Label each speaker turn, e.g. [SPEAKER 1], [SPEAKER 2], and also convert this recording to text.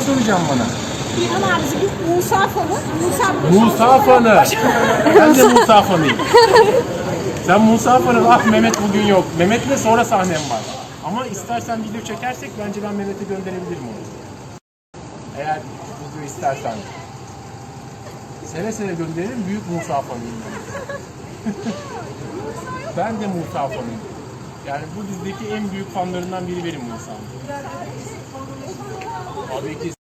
[SPEAKER 1] ne soracağım bana?
[SPEAKER 2] İlhan abisi bir Musa fanı. Musa
[SPEAKER 1] Musa fanı. Ben de Musa fanıyım. Sen Musa fanı. Ah Mehmet bugün yok. Mehmet'le sonra sahnem var. Ama istersen video çekersek bence ben Mehmet'e gönderebilirim onu. Eğer video istersen. Seve seve gönderirim. Büyük Musa fanıyım ben. ben de Musa fanıyım. Yani bu dizideki en büyük fanlarından biri benim Musa'm. Tabii ki